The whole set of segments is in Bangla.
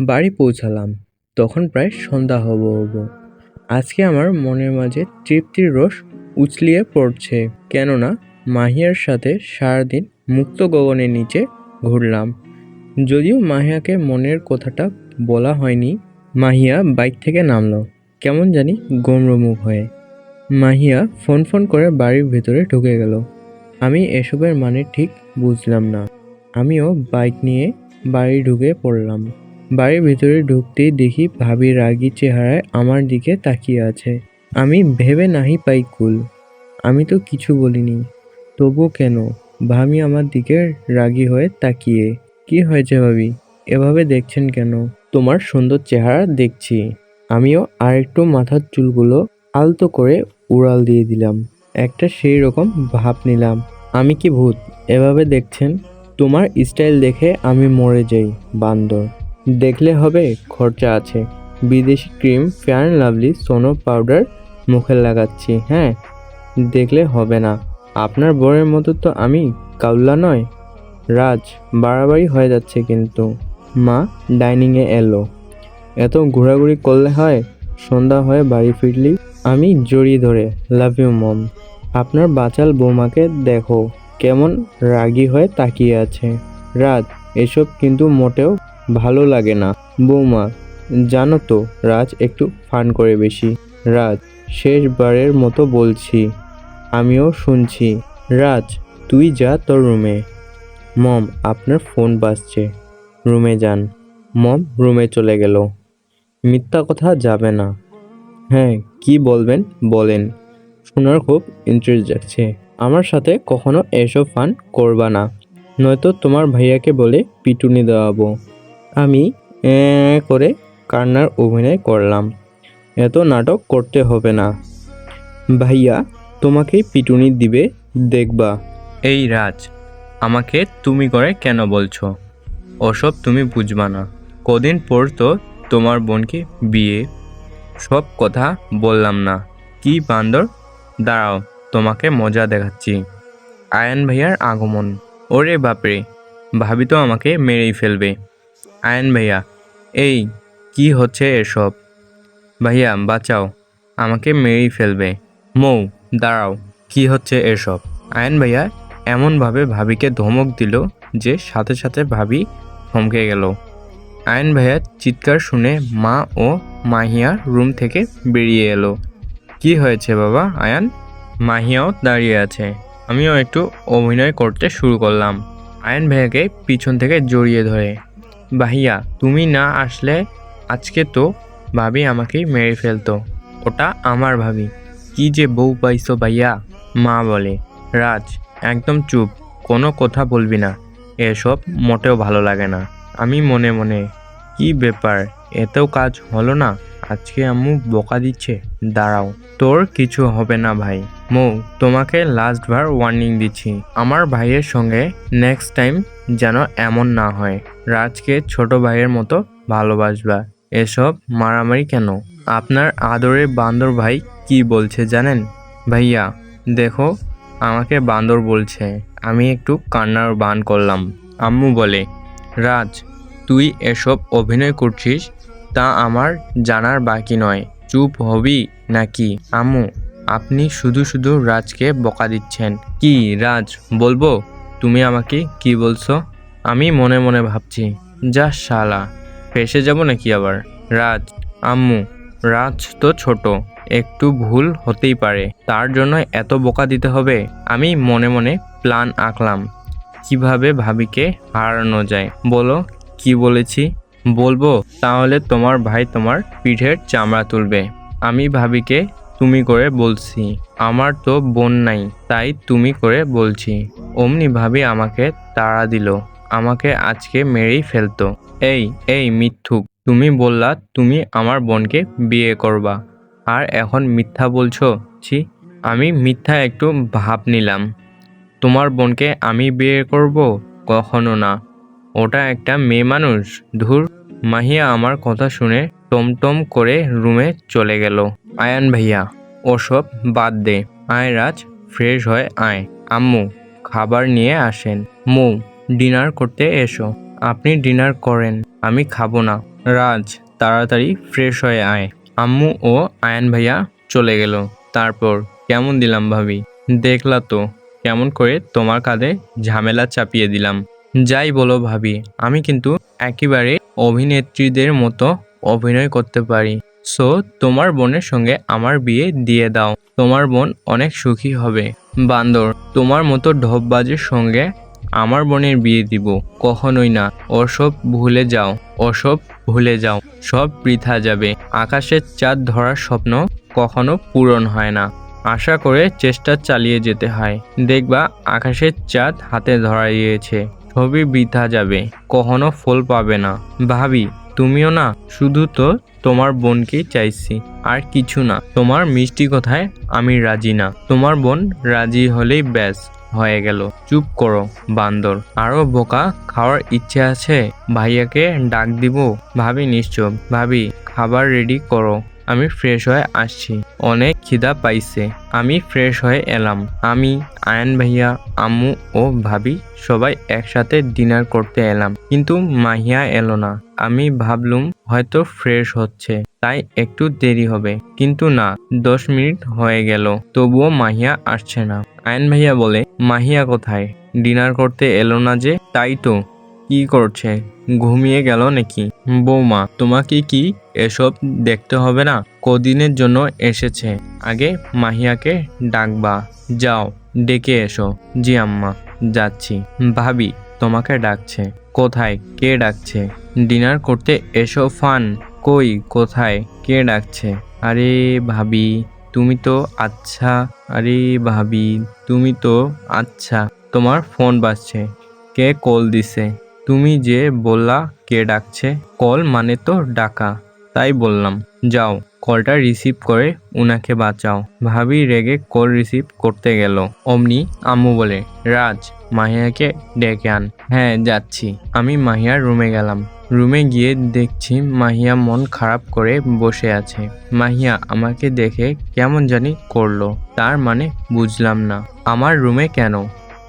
বাড়ি পৌঁছালাম। তখন প্রায় সন্ধ্যা হব হব। আজকে আমার মনের মাঝে তৃপ্তির রস উছলিয়ে পড়ছে, কেননা মাহিয়ার সাথে সারাদিন মুক্ত গগনের নিচে ঘুরলাম। যদিও মাহিয়াকে মনের কথাটা বলা হয়নি, মাহিয়া বাইক থেকে নামলো, কেমন জানি গোমরমুখ হয়ে। মাহিয়া ফোন ফোন করে বাড়ির ভেতরে ঢুকে গেল। আমি এসবের মানে ঠিক বুঝলাম না। আমিও বাইক নিয়ে বাড়ি ঢুকে পড়লাম। বাড়ির ভিতরে ঢুকতেই দেখি ভাবি রাগি চেহারায় আমার দিকে তাকিয়ে আছে। আমি ভেবে নাহি পাই কুল। আমি তো কিছু বলিনি। তবু কেন? ভাবি আমার দিকে রাগী হয়ে তাকিয়ে। কি হয়েছে ভাবি? এভাবে দেখছেন কেন? তোমার সুন্দর চেহারা দেখছি। আমিও আরেকটু মাথার চুলগুলো আলতো করে উড়াল দিয়ে দিলাম। একটা সেই রকম ভাব নিলাম। আমি কি ভূত? এভাবে দেখছেন? তোমার স্টাইল দেখে আমি মরে যাই, বান্দর। দেখলে হবে, খরচা আছে। বিদেশি ক্রিম ফেয়ার অ্যান্ড লাভলি সোনো পাউডার মুখে লাগাচ্ছি হ্যাঁ? দেখলে হবে না। আপনার বরের মতো তো আমি, কাউলা নয়। রাজ, বাড়াবাড়ি হয়ে যাচ্ছে কিন্তু। মা ডাইনিংয়ে এলো। এত ঘোরাঘুরি করলে হয়, সন্ধ্যা হয়ে বাড়ি ফিরলি? আমি জড়িয়ে ধরে লাভ ইউ মম আপনার বাচাল বৌমাকে দেখো, কেমন রাগী হয়ে তাকিয়ে আছে। রাজ, এসব কিন্তু মোটেও ভালো লাগে না। বৌমা, জানো তো, রাজ একটু ফান করে বেশি। রাজ, শেষবারের মতো বলছি, আমিও শুনছি। রাজ, তুই যা তোর রুমে। মম, আপনার ফোন বাজছে। রুমে যান। মম, রুমে চলে গেল। মিথ্যা কথা যাবে না। হ্যাঁ কি বলবেন? বলেন। শোনার খুব ইন্টারেস্ট যাচ্ছে আমার সাথে কখনো এসব ফান করবা না। নয়তো তোমার ভাইয়াকে বলে পিটুনি দেওয়াবো। আমি করে কান্নার অভিনয় করলাম। এত নাটক করতে হবে না। ভাইয়া, তোমাকে পিটুনি দিবে, দেখবা। এই রাজ, আমাকে তুমি করে কেন বলছো? ওসব তুমি বুঝবা না। কদিন পর তো তোমার বোনকে বিয়ে। সব কথা বললাম না। কি বান্দর? দাঁড়াও, তোমাকে মজা দেখাচ্ছি। আয়ন ভাইয়ার আগমন। ওরে বাপরে, ভাবি তো আমাকে মেরেই ফেলবে। আয়ন ভাইয়া, এই কি হচ্ছে এসব? ভাইয়া, বাঁচাও, আমাকে মেরেই ফেলবে। মৌ, দাঁড়াও, কি হচ্ছে এসব? আয়ন ভাইয়া, এমনভাবে ভাবিকে ধমক দিল যে সাথে সাথে ভাবি থমকে গেল। আয়ন ভাইয়ার চিৎকার শুনে মা ও মাহিয়া রুম থেকে বেরিয়ে এলো। কি হয়েছে বাবা, আয়ান? মাহিয়াও দাঁড়িয়ে আছে। আমিও একটু অভিনয় করতে শুরু করলাম। আয়ন ভাইয়াকে পিছন থেকে জড়িয়ে ধরে। ভাইয়া তুমি না আসলে আজকে তো ভাবি আমাকে মেরে ফেলতো। ওটা আমার ভাবি। কি যে বউ পাইছো ভাইয়া, মা বলে। রাজ, একদম চুপ, কোনো কথা বলবি না। এসব মোটেও ভালো লাগে না। আমি মনে মনে, কি ব্যাপার, এতেও কাজ হলো না? আজকে আম্মু বকা দিচ্ছে? দাঁড়াও, তোর কিছু হবে না ভাই। মৌ, তোমাকে লাস্ট বার ওয়ার্নিং দিচ্ছি। আমার ভাইয়ের সঙ্গে নেক্সট টাইম যেন এমন না হয়। রাজকে ছোট ভাইয়ের মতো ভালোবাসবা। এসব মারামারি কেন? আপনার আদরের বান্দর ভাই কি বলছে জানেন? ভাইয়া, দেখো, আমাকে বান্দর বলছে। আমি একটু কান্নার বান করলাম। আম্মু বলে, রাজ, তুই এসব অভিনয় করছিস? তা আমার জানার বাকি নয়। চুপ হবি নাকি? আম্মু, আপনি শুধু শুধু রাজকে বকা দিচ্ছেন। কি রাজ, বলব? তুমি আমাকে কি বলছো? আমি মনে মনে ভাবছি। যা শালা, ফেসে যাব নাকি আবার? রাজ, আম্মু, রাজ তো ছোট, একটু ভুল হতেই পারে। তার জন্য এত বোকা দিতে হবে? আমি মনে মনে প্ল্যান আঁকলাম। কীভাবে ভাবিকে হারানো যায়? বলো, কি বলেছি? বলব, তাহলে তোমার ভাই তোমার পিঠের চামড়া তুলবে। আমি ভাবিকে তুমি করে বলছি, আমার তো বোন নাই, তাই তুমি করে বলছি। অমনি ভাবি আমাকে তাড়া দিল, আমাকে আজকে মেরেই ফেলতো। এই এই মিথ্যুক, তুমি বললা তুমি আমার বোনকে বিয়ে করবা, আর এখন মিথ্যা বলছো, ছি, আমি মিথ্যা একটু ভাব নিলাম। তোমার বোনকে আমি বিয়ে করব? কখনো না। ওটা একটা মেয়ে মানুষ। ধুর, মাহিয়া আমার কথা শুনে টমটম করে রুমে চলে গেল। আয়ান ভাইয়া, ওসব বাদ দে। আয় রাজ, ফ্রেশ হয়ে আয়। আম্মু, খাবার নিয়ে আসেন। মৌ, ডিনার করতে এসো। আপনি ডিনার করেন, আমি খাব না। রাজ, তাড়াতাড়ি ফ্রেশ হয়ে আয়। আম্মু ও আয়ান ভাইয়া চলে গেল। তারপর, কেমন দিলাম ভাবি? দেখলা তো, কেমন করে তোমার কাঁধে ঝামেলা চাপিয়ে দিলাম। যাই বলো ভাবি, আমি কিন্তু একেবারে অভিনেত্রীদের মতো অভিনয় করতে পারি। সো তোমার বোনের সঙ্গে আমার বিয়ে দিয়ে দাও। তোমার বোন অনেক সুখী হবে। বান্দর, তোমার মতো ঢপবাজের সঙ্গে আমার বোনের বিয়ে দিব। কখনোই না। ওসব ভুলে যাও। ওসব ভুলে যাও। সব বৃথা যাবে। আকাশের চাঁদ ধরার স্বপ্ন কখনো পূরণ হয় না। আশা করে চেষ্টা চালিয়ে যেতে হয়। দেখবা, আকাশের চাঁদ হাতে ধরা দিয়েছে। ছবি বৃথা যাবে, কখনো ফল পাবে না। ভাবি, তুমিও না, শুধু তো তোমার বোনকেই চাইছি, আর কিছু না। তোমার মিষ্টি কথায় আমি রাজি না। তোমার বোন রাজি হলেই ব্যাস, হয়ে গেল। চুপ করো, বান্দর। আরও বোকা খাওয়ার ইচ্ছে আছে? ভাইয়াকে ডাক দিব? ভাবি নিশ্চয় ভাবি, খাবার রেডি করো। আমি ফ্রেশ হয়ে আসছি। অনেক খিদা পাইছে। আমি ফ্রেশ হয়ে এলাম। আমি, আয়ন ভাইয়া, আম্মু ও ভাবি সবাই একসাথে ডিনার করতে এলাম। কিন্তু মাহিয়া এলো না। আমি ভাবলুম হয়তো ফ্রেশ হচ্ছে, তাই একটু দেরি হবে। কিন্তু না, দশ মিনিট হয়ে গেল। তবুও মাহিয়া আসছে না। আয়ন ভাইয়া বলে, মাহিয়া কোথায়? ডিনার করতে এলো না যে, তাই তো। কি করছে? ঘুমিয়ে গেল নাকি? বৌমা, তোমাকে কি এসব দেখতে হবে না? কদিনের জন্য এসেছে। আগে মাহিয়াকে ডাকবা। যাও, ডেকে এসো। জি আম্মা, যাচ্ছি। ভাবি, তোমাকে ডাকছে। কোথায়? কে ডাকছে? ডিনার করতে এসো, ফান। কই? কোথায়? কে ডাকছে? আরে ভাবি, তুমি তো আচ্ছা। আরে ভাবি, তুমি তো আচ্ছা। তোমার ফোন বাজছে। কে কল দিছে? তুমি যে বললা কে ডাকছে, কল মানে তো ডাকা। তাই বললাম, যাও, কলটা রিসিভ করে উনাকে বাঁচাও। ভাবি রেগে কল রিসিভ করতে গেল। অমনি আম্মু বলে, রাজ, মাহিয়াকে ডেকে আন। হ্যাঁ যাচ্ছি। আমি মাহিয়ার রুমে গেলাম। রুমে গিয়ে দেখছি মাহিয়া মন খারাপ করে বসে আছে। মাহিয়া আমাকে দেখে কেমন জানি করল। তার মানে বুঝলাম না। আমার রুমে কেন?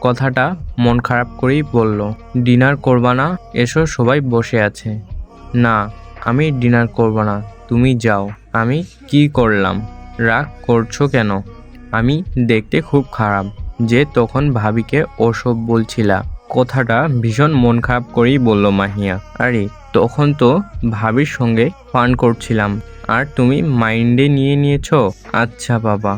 কথাটা মন খারাপ করেই বলল, ডিনার করবা না? এসো, সবাই বসে আছে। না, আমি ডিনার করব না, তুমি যাও। আমি কি করলাম? রাগ করছ কেন? আমি দেখতে খুব খারাপ, যে তখন ভাবিকে ওসব বলছিলা। কথাটা ভীষণ মন খারাপ করেই বলল মাহিয়া। আরে, তখন তো ভাবির সঙ্গে ফান করছিলাম, আর তুমি মাইন্ডে নিয়ে নিয়েছো? আচ্ছা বাবা,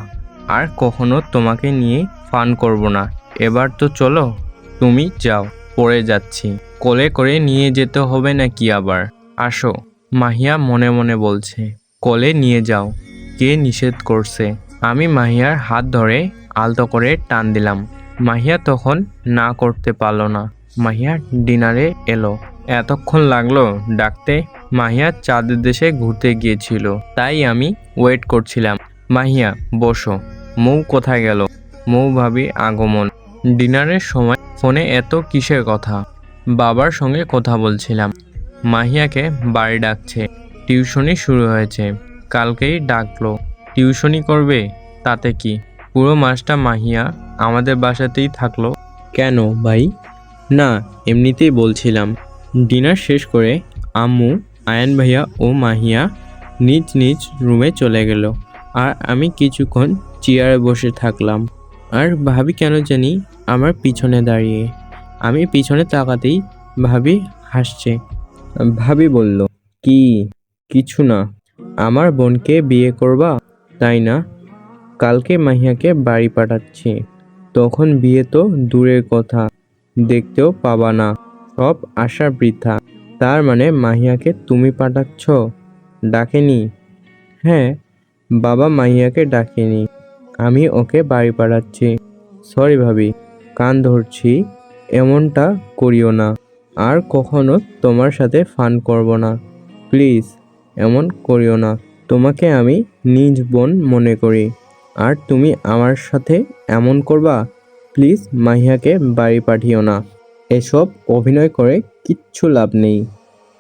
আর কখনো তোমাকে নিয়ে ফান করব না। এবার তো চলো, তুমি যাও, পড়ে যাচ্ছি। কোলে করে নিয়ে যেতে হবে নাকি আবার? আসো, মাহিয়া মনে মনে বলছে। কোলে নিয়ে যাও, কে নিষেধ করছে? আমি মাহিয়ার হাত ধরে আলতো করে টান দিলাম। মাহিয়া তখন না করতে পারল না। মাহিয়া ডিনারে এলো। এতক্ষণ লাগল ডাকতে। মাহিয়া চাঁদের দেশে ঘুরতে গিয়েছিল। তাই আমি ওয়েট করছিলাম। মাহিয়া, বসো। মৌ কোথায় গেল? মৌ ভাবি আগমন। ডিনারের সময় ফোনে এত কিসের কথা? বাবার সঙ্গে কথা বলছিলাম। মাহিয়াকে বাড়ি ডাকছে। টিউশনি শুরু হয়েছে। কালকেই ডাকলো। টিউশনি করবে? তাতে কি? পুরো মাসটা মাহিয়া আমাদের বাসাতেই থাকল। কেন ভাই? না, এমনিতেই বলছিলাম। ডিনার শেষ করে আম্মু, আয়ান ভাইয়া ও মাহিয়া নিজ নিজ রুমে চলে গেল। আর আমি কিছুক্ষণ চেয়ারে বসে থাকলাম। আর ভাবি কেন জানি আমার পিছনে দাঁড়িয়ে। আমি পিছনে তাকাতেই ভাবি হাসছে। ভাবি বলল, কি? কিছু না। আমার বোনকে বিয়ে করবা? তাই না? কালকে মাহিয়াকে বাড়ি পাঠাচ্ছি। তখন বিয়ে তো দূরের কথা। দেখতেও পাবা না। সব আশা বৃথা। তার মানে মাহিয়াকে তুমি পাঠাচ্ছ? ডাকেনি? হ্যাঁ বাবা মাহিয়াকে ডাকেনি। আমি ওকে বাড়ি পাঠাচ্ছি। সরি ভাবি। কান ধরছি, এমনটা করিও না। আর কখনো তোমার সাথে ফান করব না। প্লিজ, এমন করিও না। তোমাকে আমি নিজ বোন মনে করি। আর তুমি আমার সাথে এমন করবা? প্লিজ, মাহিয়াকে বাড়ি পাঠিও না। এসব অভিনয় করে কিচ্ছু লাভ নেই।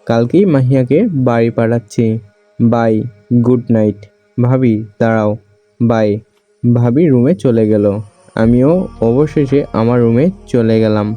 কালকেই মাহিয়াকে বাড়ি পাঠাচ্ছি। Bye, good night. ভাবি, দাঁড়াও। বাই, ভাবি রুমে চলে গেল। আমিও অবশেষে আমার রুমে চলে গেলাম।